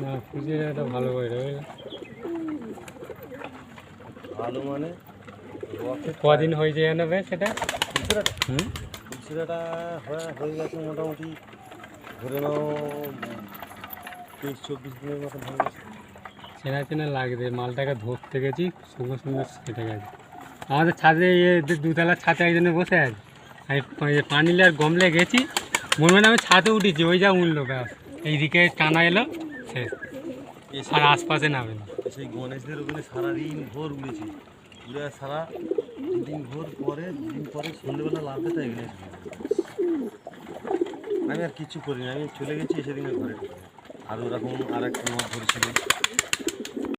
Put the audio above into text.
না খুঁজে একটা ভালো করে ভালো মানে কদিন হয়েছে জানাবে সেটা? খুচরাটা হুম? খুচরাটা হয়ে হয়ে গেছে মোটামুটি। ধরে নাও তেইশ চব্বিশ দিনের মতন হয়ে গেছে। চেনা চেনা লাগবে। মালটাকে ধরতে গেছি সঙ্গে সঙ্গে কেটে গেছে। আমাদের ছাদে দুতলার ছাদে একজনে বসে আছে। আমি পানিলে আর গমলে গেছি। মনে হয় না আমি ছাদে উঠেছি, ওই যা উঠল, ব্যাস। এইদিকে টানা এলো, শেষ। আর আশপাশে নামে না। সেই গণেশদের ওখানে সারাদিন ভোর উড়েছি উড়ে সারা দুদিন ভোর পরে, দুদিন পরে সন্ধ্যেবেলা লাভতে তাই এখানে আমি আর কিছু করিনি, আমি চলে গেছি এসে দিনে ঘরে। আর ওরকম আর একটা মাছ ধরেছিল।